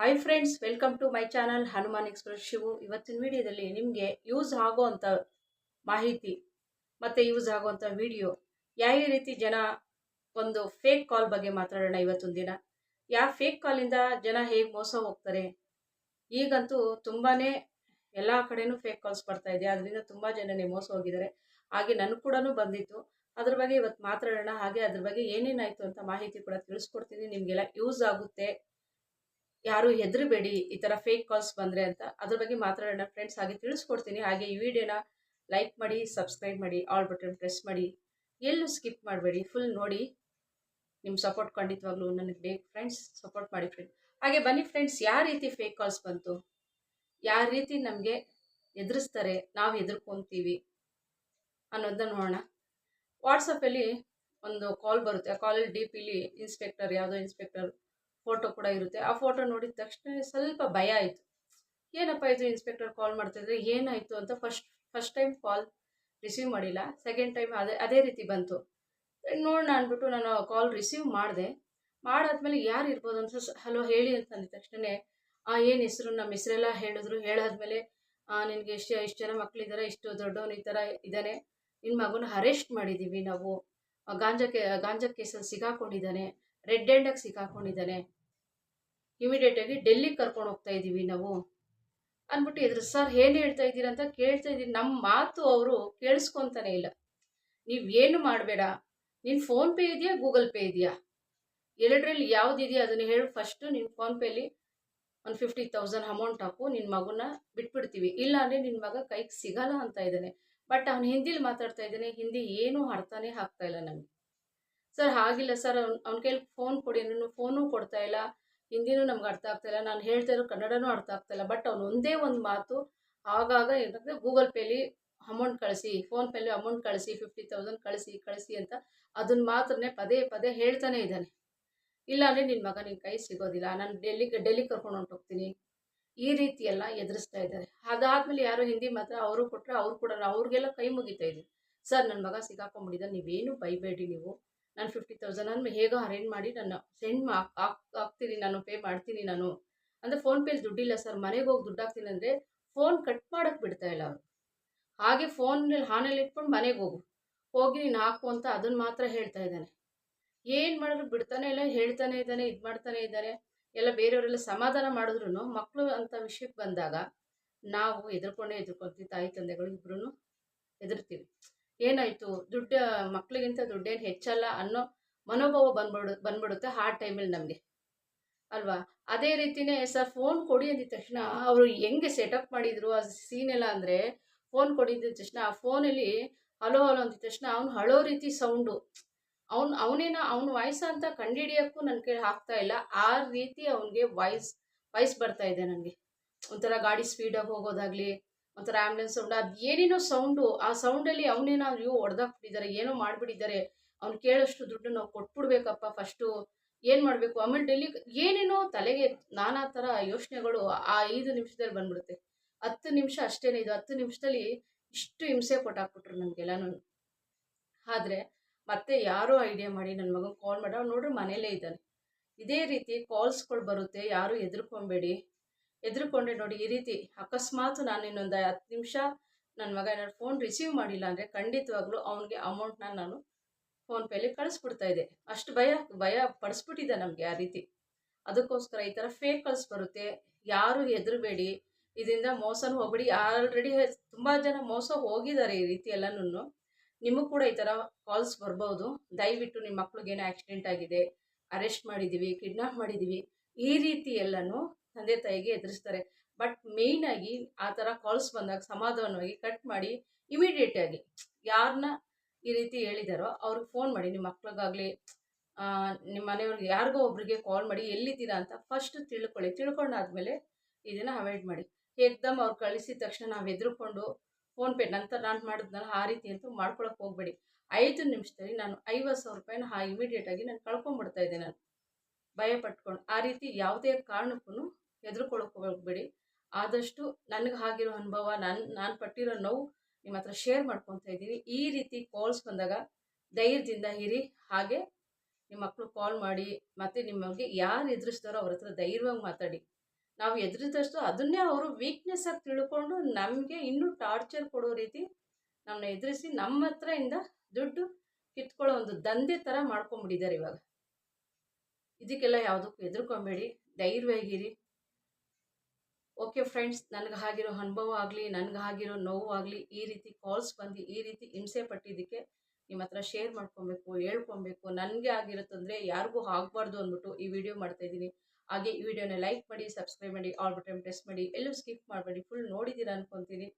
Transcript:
Hi friends welcome to my channel Hanuman express Shivu ಇವತ್ತಿನ ವಿಡಿಯೋದಲ್ಲಿ ನಿಮಗೆ ಯೂಸ್ ಆಗೋವಂಥ ಮಾಹಿತಿ ಮತ್ತು ಯೂಸ್ ಆಗೋವಂಥ ವಿಡಿಯೋ ಯಾವ ರೀತಿ ಜನ ಒಂದು ಫೇಕ್ ಕಾಲ್ ಬಗ್ಗೆ ಮಾತಾಡೋಣ ಇವತ್ತೊಂದು ದಿನ. ಯಾವ ಫೇಕ್ ಕಾಲಿಂದ ಜನ ಹೇಗೆ ಮೋಸ ಹೋಗ್ತಾರೆ? ಈಗಂತೂ ತುಂಬಾ ಎಲ್ಲ ಕಡೆಯೂ ಫೇಕ್ ಕಾಲ್ಸ್ ಬರ್ತಾ ಇದೆ. ಅದರಿಂದ ತುಂಬ ಜನನೇ ಮೋಸ ಹೋಗಿದ್ದಾರೆ. ಹಾಗೆ ನನಗೆ ಕೂಡ ಬಂದಿತ್ತು. ಅದ್ರ ಬಗ್ಗೆ ಇವತ್ತು ಮಾತಾಡೋಣ. ಹಾಗೆ ಅದ್ರ ಬಗ್ಗೆ ಏನೇನಾಯಿತು ಅಂತ ಮಾಹಿತಿ ಕೂಡ ತಿಳಿಸ್ಕೊಡ್ತೀನಿ. ನಿಮಗೆಲ್ಲ ಯೂಸ್ ಆಗುತ್ತೆ. ಯಾರು ಹೆದರಬೇಡಿ, ಈ ಥರ ಫೇಕ್ ಕಾಲ್ಸ್ ಬಂದರೆ ಅಂತ. ಅದ್ರ ಬಗ್ಗೆ ಮಾತಾಡೋಣ ಫ್ರೆಂಡ್ಸ್ ಹಾಗೆ ತಿಳಿಸ್ಕೊಡ್ತೀನಿ. ಹಾಗೆ ಈ ವಿಡಿಯೋನ ಲೈಕ್ ಮಾಡಿ ಸಬ್ಸ್ಕ್ರೈಬ್ ಮಾಡಿ ಆಲ್ ಬಟನ್ ಪ್ರೆಸ್ ಮಾಡಿ. ಎಲ್ಲೂ ಸ್ಕಿಪ್ ಮಾಡಬೇಡಿ ಫುಲ್ ನೋಡಿ. ನಿಮ್ಮ ಸಪೋರ್ಟ್ ಖಂಡಿತವಾಗ್ಲೂ ನನಗೆ ಬೇಕು ಫ್ರೆಂಡ್ಸ್ ಸಪೋರ್ಟ್ ಮಾಡಿ ಫ್ರೆಂಡ್ ಹಾಗೆ ಬನ್ನಿ ಫ್ರೆಂಡ್ಸ್ ಯಾವ ರೀತಿ ಫೇಕ್ ಕಾಲ್ಸ್ ಬಂತು? ಯಾವ ರೀತಿ ನಮಗೆ ಎದುರಿಸ್ತಾರೆ ನಾವು ಎದುರ್ಕೊತೀವಿ ಅನ್ನೋದನ್ನ ನೋಡೋಣ. ವಾಟ್ಸಪ್ಪಲ್ಲಿ ಒಂದು ಕಾಲ್ ಬರುತ್ತೆ. ಆ ಕಾಲಲ್ಲಿ ಡಿ ಪಿಲಿ ಇನ್ಸ್ಪೆಕ್ಟರ್ ಯಾವುದೋ ಇನ್ಸ್ಪೆಕ್ಟರ್ ಫೋಟೋ ಕೂಡ ಇರುತ್ತೆ. ಆ ಫೋಟೋ ನೋಡಿದ ತಕ್ಷಣ ಸ್ವಲ್ಪ ಭಯ ಆಯಿತು. ಏನಪ್ಪ ಇದು ಇನ್ಸ್ಪೆಕ್ಟರ್ ಕಾಲ್ ಮಾಡ್ತಿದ್ರೆ? ಏನಾಯಿತು ಅಂತ first first time call receive ಮಾಡಿಲ್ಲ. ಸೆಕೆಂಡ್ ಟೈಮ್ ಅದೇ ಅದೇ ರೀತಿ ಬಂತು. ನೋಡೋಣ ಅಂದ್ಬಿಟ್ಟು ನಾನು ಕಾಲ್ ರಿಸೀವ್ ಮಾಡಿದೆ. ಮಾಡಾದ್ಮೇಲೆ ಯಾರು ಇರ್ಬೋದು ಅಂತ ಹಲೋ ಹೇಳಿ ಅಂತ ಅಂದ ತಕ್ಷಣ ಏನು ಹೆಸರು? ನಮ್ಮ ಹೆಸರೆಲ್ಲ ಹೇಳಿದ್ರು. ಹೇಳಾದ್ಮೇಲೆ ನಿನಗೆ ಎಷ್ಟು ಇಷ್ಟು ಜನ ಮಕ್ಕಳಿದ್ದಾರೆ ಇಷ್ಟು ದೊಡ್ಡವನು ಈ ಥರ ಇದ್ದಾನೆ ನಿನ್ನ ಮಗುನ ಅರೆಸ್ಟ್ ಮಾಡಿದ್ದೀವಿ ನಾವು. ಆ, ಗಾಂಜಾ ಕೇ ಗಾಂಜಾ ಕೇಸಲ್ಲಿ ಸಿಗಾಕೊಂಡಿದ್ದಾನೆ. ರೆಡ್ ಹ್ಯಾಂಡಾಗಿ ಸಿಕ್ಕಾಕೊಂಡಿದ್ದಾನೆ ಇಮಿಡಿಯೇಟಾಗಿ ಡೆಲ್ಲಿಗೆ ಕರ್ಕೊಂಡು ಹೋಗ್ತಾ ಇದ್ದೀವಿ ನಾವು. ಅಂದ್ಬಿಟ್ಟು ಇದ್ರ ಸರ್, ಏನು ಹೇಳ್ತಾ ಇದ್ದೀರಾ ಅಂತ ಕೇಳ್ತಾ ಇದ್ದೀನಿ. ನಮ್ಮ ಮಾತು ಅವರು ಕೇಳಿಸ್ಕೊತಾನೆ ಇಲ್ಲ. ನೀವು ಏನು ಮಾಡಬೇಡ. ನೀನು ಫೋನ್ಪೇ ಇದೆಯಾ, ಗೂಗಲ್ ಪೇ ಇದೆಯಾ? ಎರಡರಲ್ಲಿ ಯಾವುದಿದೆಯಾ ಅದನ್ನು ಹೇಳು. ಫಸ್ಟು ನಿನ್ನ ಫೋನ್ಪೇಲಿ ಒಂದು ಫಿಫ್ಟಿ ತೌಸಂಡ್ ಅಮೌಂಟ್ ಹಾಕು. ನಿನ್ನ ಮಗುನ ಬಿಟ್ಬಿಡ್ತೀವಿ. ಇಲ್ಲ ಅಂದರೆ ನಿನ್ನ ಮಗ ಕೈಗೆ ಸಿಗಲ್ಲ ಅಂತ ಇದ್ದಾನೆ ಬಟ್ ಅವ್ನು ಹಿಂದಿಲಿ ಮಾತಾಡ್ತಾ ಇದ್ದಾನೆ ಹಿಂದಿ ಏನೂ ಅರ್ಥನೇ ಆಗ್ತಾ ಇಲ್ಲ ನನಗೆ. ಸರ್, ಹಾಗಿಲ್ಲ. ಸರ್, ಅವ್ನು, ಅವ್ನ ಕೈಲಿ ಫೋನ್ ಕೊಡಿ. ನಾನು ಫೋನು ಕೊಡ್ತಾ ಇಲ್ಲ. ಹಿಂದಿನೂ ನಮ್ಗೆ ಅರ್ಥ ಆಗ್ತಾಯಿಲ್ಲ ನಾನು ಹೇಳ್ತಾ ಇರೋ ಕನ್ನಡನೂ ಅರ್ಥ ಆಗ್ತಾಯಿಲ್ಲ ಬಟ್ ಅವ್ನು ಒಂದೇ ಒಂದು ಮಾತು ಆಗಾಗ ಏನಂದರೆ ಗೂಗಲ್ ಪೇಲಿ ಅಮೌಂಟ್ ಕಳಿಸಿ ಫೋನ್ಪೇಲಿ ಅಮೌಂಟ್ ಕಳಿಸಿ, ಫಿಫ್ಟಿ ತೌಸಂಡ್ ಕಳಿಸಿ ಕಳಿಸಿ ಅಂತ ಅದನ್ನ ಮಾತ್ರನೇ ಪದೇ ಪದೇ ಹೇಳ್ತಾನೆ ಇದ್ದಾನೆ. ಇಲ್ಲ ಅಂದ್ರೆ ನಿನ್ನ ಮಗ ನಿನ್ನ ಕೈ ಸಿಗೋದಿಲ್ಲ. ನಾನು ಡೆಲ್ಲಿ ಡೆಲ್ಲಿ ಕರ್ಕೊಂಡು ಹೊಂಟೋಗ್ತೀನಿ. ಈ ರೀತಿ ಎಲ್ಲ ಎದುರಿಸ್ತಾ ಇದ್ದಾರೆ. ಅದಾದ್ಮೇಲೆ ಯಾರೋ ಹಿಂದಿ ಮಾತ್ರ ಅವರು ಕೊಟ್ಟರೆ ಅವ್ರು ಕೂಡ ಅವ್ರಿಗೆಲ್ಲ ಕೈ ಮುಗಿತಾ ಇದ್ದೀವಿ ಸರ್ ನನ್ನ ಮಗ ಸಿಗಾಕೊಂಡ್ಬಿಟ್ಟಿದ್ದ ನೀವೇನು ಬೈಬೇಡಿ ನೀವು. ನಾನು ಫಿಫ್ಟಿ ತೌಸಂಡ್ ನಾನು ಹೇಗೋ ಅರೇಂಜ್ ಮಾಡಿ ನಾನು ಸೆಂಡ್ ಮಾ ಹಾಕ್ತೀನಿ, ನಾನು ಪೇ ಮಾಡ್ತೀನಿ ನಾನು. ಅಂದರೆ ಫೋನ್ಪೇಲಿ ದುಡ್ಡಿಲ್ಲ ಸರ್ ಮನೆಗೆ ಹೋಗಿ ದುಡ್ಡು ಹಾಕ್ತೀನಿ ಅಂದರೆ ಫೋನ್ ಕಟ್ ಮಾಡೋಕ್ಕೆ ಬಿಡ್ತಾ ಇಲ್ಲ ಅವರು. ಹಾಗೆ ಫೋನಲ್ಲಿ ಹಾನಲ್ಲಿ ಇಟ್ಕೊಂಡು ಮನೆಗೆ ಹೋಗು. ಹೋಗಿ ನೀನು ಹಾಕು ಅಂತ ಅದನ್ನು ಮಾತ್ರ ಹೇಳ್ತಾ ಇದ್ದಾನೆ. ಏನು ಮಾಡಿದ್ರು ಬಿಡ್ತಾನೆ ಇಲ್ಲ, ಹೇಳ್ತಾನೆ ಇದ್ದಾನೆ, ಇದು ಮಾಡ್ತಾನೆ ಇದ್ದಾನೆ ಎಲ್ಲ ಬೇರೆಯವರೆಲ್ಲ ಸಮಾಧಾನ ಮಾಡಿದ್ರು ಮಕ್ಕಳು ಅಂತ ವಿಷಯಕ್ಕೆ ಬಂದಾಗ ನಾವು ಎದುರ್ಕೊಂಡೇ ಎದುರ್ಕೊತೀವಿ ತಾಯಿ ತಂದೆಗಳು ಇಬ್ರು ಎದುರ್ತೀವಿ ಏನಾಯಿತು? ದುಡ್ಡು ಮಕ್ಕಳಿಗಿಂತ ದುಡ್ಡೇನು ಹೆಚ್ಚಲ್ಲ ಅನ್ನೋ ಮನೋಭಾವ ಬಂದ್ಬಿಡು, ಬಂದ್ಬಿಡುತ್ತೆ ಆ ಟೈಮಲ್ಲಿ ನಮಗೆ. ಅಲ್ವಾ? ಅದೇ ರೀತಿನೇ ಸರ್ ಫೋನ್ ಕೊಡಿ ಅಂದಿದ ತಕ್ಷಣ ಅವರು ಹೆಂಗೆ ಸೆಟಪ್ ಮಾಡಿದ್ರು ಆ ಸೀನ್ ಎಲ್ಲ ಅಂದರೆ ಫೋನ್ ಕೊಡಿ ಅಂದಿದ ತಕ್ಷಣ ಆ ಫೋನಲ್ಲಿ ಹಲೋ ಹಲೋ ಅಂದಿದ ತಕ್ಷಣ ಅವ್ನು ಹಳೋ ರೀತಿ ಸೌಂಡು ಅವ್ನು, ಅವನೇನ, ಅವ್ನ ವಾಯ್ಸ್ ಅಂತ ಕಂಡುಹಿಡಿಯೋಕ್ಕೂ ನನ್ನ ಕೇಳಿ ಆಗ್ತಾ ಇಲ್ಲ. ಆ ರೀತಿ ಅವನಿಗೆ ವಾಯ್ಸ್ ವಾಯ್ಸ್ ಬರ್ತಾ ಇದೆ ನನಗೆ. ಒಂಥರ ಗಾಡಿ ಸ್ಪೀಡಾಗಿ ಹೋಗೋದಾಗಲಿ ಒಂಥರ ಆ್ಯಂಬುಲೆನ್ಸ್ ಸೌಂಡ್ ಅದು ಏನೇನೋ ಸೌಂಡು ಆ ಸೌಂಡಲ್ಲಿ ಅವನೇನೋ ಅಯ್ಯೋ ಹೊಡೆದಾಕ್ಬಿಟ್ಟಿದ್ದಾರೆ ಏನೋ ಮಾಡಿಬಿಟ್ಟಿದ್ದಾರೆ ಅವ್ನು ಕೇಳೋಷ್ಟು ದುಡ್ಡು ನಾವು ಕೊಟ್ಬಿಡ್ಬೇಕಪ್ಪ ಫಸ್ಟು ಏನು ಮಾಡಬೇಕು? ಆಮೇಲೆ ಡೆಲ್ಲಿ ಏನೇನೋ ತಲೆಗೆ ನಾನಾ ಥರ ಯೋಚನೆಗಳು ಆ ಐದು ನಿಮಿಷದಲ್ಲಿ ಬಂದ್ಬಿಡುತ್ತೆ. ಹತ್ತು ನಿಮಿಷ ಅಷ್ಟೇನೇ ಇದು. ಹತ್ತು ನಿಮಿಷದಲ್ಲಿ ಇಷ್ಟು ಹಿಂಸೆ ಕೊಟ್ಟಾಕ್ಬಿಟ್ರು ನಮಗೆಲ್ಲನೂ ಆದರೆ ಮತ್ತೆ ಯಾರೋ ಐಡಿಯಾ ಮಾಡಿ ನನ್ನ ಮಗನ ಕಾಲ್ ಮಾಡಿ. ಅವ್ನು ನೋಡ್ರಿ ಮನೇಲೇ ಇದ್ದಾನೆ. ಇದೇ ರೀತಿ ಕಾಲ್ಸ್ಗಳು ಬರುತ್ತೆ. ಯಾರು ಹೆದರ್ಕೊಬೇಡಿ ಹೆದರ್ಕೊಂಡ್ರೆ ನೋಡಿ, ಈ ರೀತಿ ಅಕಸ್ಮಾತ್ ನಾನು ಇನ್ನೊಂದು ಹತ್ತು ನಿಮಿಷ ನನ್ನ ಮಗ ಏನಾದ್ರು ಫೋನ್ ರಿಸೀವ್ ಮಾಡಿಲ್ಲ ಅಂದರೆ ಖಂಡಿತವಾಗ್ಲೂ ಅವನಿಗೆ ಅಮೌಂಟ್ನ ನಾನು ಫೋನ್ಪೇಲಿ ಕಳಿಸ್ಬಿಡ್ತಾ ಇದ್ದೆ. ಅಷ್ಟು ಭಯ ಭಯ ಪಡಿಸ್ಬಿಟ್ಟಿದೆ ನಮಗೆ ಆ ರೀತಿ. ಅದಕ್ಕೋಸ್ಕರ ಈ ಥರ ಫೇಕ್ ಬರುತ್ತೆ. ಯಾರು ಹೆದರಬೇಡಿ. ಇದರಿಂದ ಮೋಸನೂ ಹೋಗ್ಬೇಡಿ. ಆಲ್ರೆಡಿ ತುಂಬ ಜನ ಮೋಸ ಹೋಗಿದ್ದಾರೆ ಈ ರೀತಿ ಎಲ್ಲನೂ ನಿಮಗೂ ಕೂಡ ಈ ಥರ ಕಾಲ್ಸ್ ಬರ್ಬೋದು. ದಯವಿಟ್ಟು ನಿಮ್ಮ ಮಕ್ಳಿಗೇನೋ ಆಕ್ಸಿಡೆಂಟ್ ಆಗಿದೆ ಅರೆಸ್ಟ್ ಮಾಡಿದ್ದೀವಿ ಕಿಡ್ನಾಪ್ ಮಾಡಿದ್ದೀವಿ ಈ ರೀತಿ ಎಲ್ಲನೂ ತಂದೆ ತಾಯಿಗೆ ಎದುರಿಸ್ತಾರೆ. ಬಟ್ ಮೇಯ್ನಾಗಿ ಆ ಥರ ಕಾಲ್ಸ್ ಬಂದಾಗ ಸಮಾಧಾನವಾಗಿ ಕಟ್ ಮಾಡಿ ಇಮಿಡಿಯೇಟಾಗಿ ಯಾರನ್ನ ಈ ರೀತಿ ಹೇಳಿದಾರೋ ಅವ್ರಿಗೆ ಫೋನ್ ಮಾಡಿ, ನಿಮ್ಮ ಮಕ್ಳಿಗಾಗಲಿ ನಿಮ್ಮ ಮನೆಯವ್ರಿಗೆ ಯಾರಿಗೋ ಒಬ್ರಿಗೆ ಕಾಲ್ ಮಾಡಿ ಎಲ್ಲಿದ್ದೀರಾ ಅಂತ ಫಸ್ಟ್ ತಿಳ್ಕೊಳ್ಳಿ. ತಿಳ್ಕೊಂಡಾದ್ಮೇಲೆ ಇದನ್ನು ಅವಾಯ್ಡ್ ಮಾಡಿ. ಏಕ್ದಮ್ ಅವ್ರು ಕಳಿಸಿದ ತಕ್ಷಣ ನಾವು ಎದುರುಕೊಂಡು ಫೋನ್ಪೇ ನಂತರ ನಾನು ಮಾಡಿದ್ನಲ್ಲ ಆ ರೀತಿ ಅಂತೂ ಮಾಡ್ಕೊಳಕ್ಕೆ ಹೋಗಬೇಡಿ. ಐದು ನಿಮಿಷದಲ್ಲಿ ನಾನು ಐವತ್ತು ಸಾವಿರ ರೂಪಾಯಿನ ಹಾ ಇಮಿಡಿಯೇಟಾಗಿ ನಾನು ಕಳ್ಕೊಂಡ್ಬಿಡ್ತಾ ಇದ್ದೆ ನಾನು. ಭಯ ಪಟ್ಕೊಂಡು ಆ ರೀತಿ ಯಾವುದೇ ಕಾರಣಕ್ಕೂ ಹೆದರ್ಕೊಳಕ್ಕೆ ಹೋಗ್ಬೇಡಿ. ಆದಷ್ಟು ನನಗೆ ಆಗಿರೋ ಅನುಭವ, ನಾನು ನಾನು ಪಟ್ಟಿರೋ ನೋವು ನಿಮ್ಮ ಹತ್ರ ಶೇರ್ ಮಾಡ್ಕೊತಾ ಇದ್ದೀನಿ ಈ ರೀತಿ ಕಾಲ್ಸ್ ಬಂದಾಗ ಧೈರ್ಯದಿಂದ ಇರಿ. ಹಾಗೆ ನಿಮ್ಮ ಮಕ್ಕಳು ಕಾಲ್ ಮಾಡಿ ಮತ್ತು ನಿಮಗೆ ಯಾರು ಎದುರಿಸ್ತಾರೋ ಅವ್ರ ಹತ್ರ ಧೈರ್ಯವಾಗಿ ಮಾತಾಡಿ. ನಾವು ಎದುರಿದಷ್ಟು ಅದನ್ನೇ ಅವರು ವೀಕ್ನೆಸ್ ಆಗಿ ತಿಳ್ಕೊಂಡು ನಮಗೆ ಇನ್ನೂ ಟಾರ್ಚರ್ ಕೊಡೋ ರೀತಿ ನಮ್ಮನ್ನ ಎದುರಿಸಿ ನಮ್ಮ ಹತ್ರ ಇಂದ ದುಡ್ಡು ಕಿತ್ಕೊಳ್ಳೋ ಒಂದು ದಂಧೆ ಥರ ಮಾಡ್ಕೊಂಬಿಟ್ಟಿದ್ದಾರೆ ಇವಾಗ. ಇದಕ್ಕೆಲ್ಲ ಯಾವುದಕ್ಕೂ ಹೆದರ್ಕೊಂಬೇಡಿ. ಧೈರ್ಯವಾಗಿರಿ ಓಕೆ ಫ್ರೆಂಡ್ಸ್ ನನಗೆ ಆಗಿರೋ ಅನುಭವ ಆಗಲಿ, ನನಗೆ ಆಗಿರೋ ನೋವು ಆಗಲಿ, ಈ ರೀತಿ ಕಾಲ್ಸ್ ಬಂದು ಈ ರೀತಿ ಹಿಂಸೆ ಪಟ್ಟಿದ್ದಕ್ಕೆ ನಿಮ್ಮ ಹತ್ರ ಶೇರ್ ಮಾಡ್ಕೊಬೇಕು, ಹೇಳ್ಕೊಬೇಕು. ನನಗೆ ಆಗಿರೋ ತೊಂದರೆ ಯಾರಿಗೂ ಆಗಬಾರ್ದು ಅಂದ್ಬಿಟ್ಟು ಈ ವಿಡಿಯೋ ಮಾಡ್ತಾ ಇದ್ದೀನಿ. ಹಾಗೆ ಈ ವಿಡಿಯೋನ ಲೈಕ್ ಮಾಡಿ ಸಬ್ಸ್ಕ್ರೈಬ್ ಮಾಡಿ ಆಲ್ ಬಟನ್ ಪ್ರೆಸ್ ಮಾಡಿ, ಎಲ್ಲೂ ಸ್ಕಿಪ್ ಮಾಡಬೇಡಿ. ಫುಲ್ ನೋಡಿದ್ದೀರಾ ಅನ್ಕೊತೀನಿ.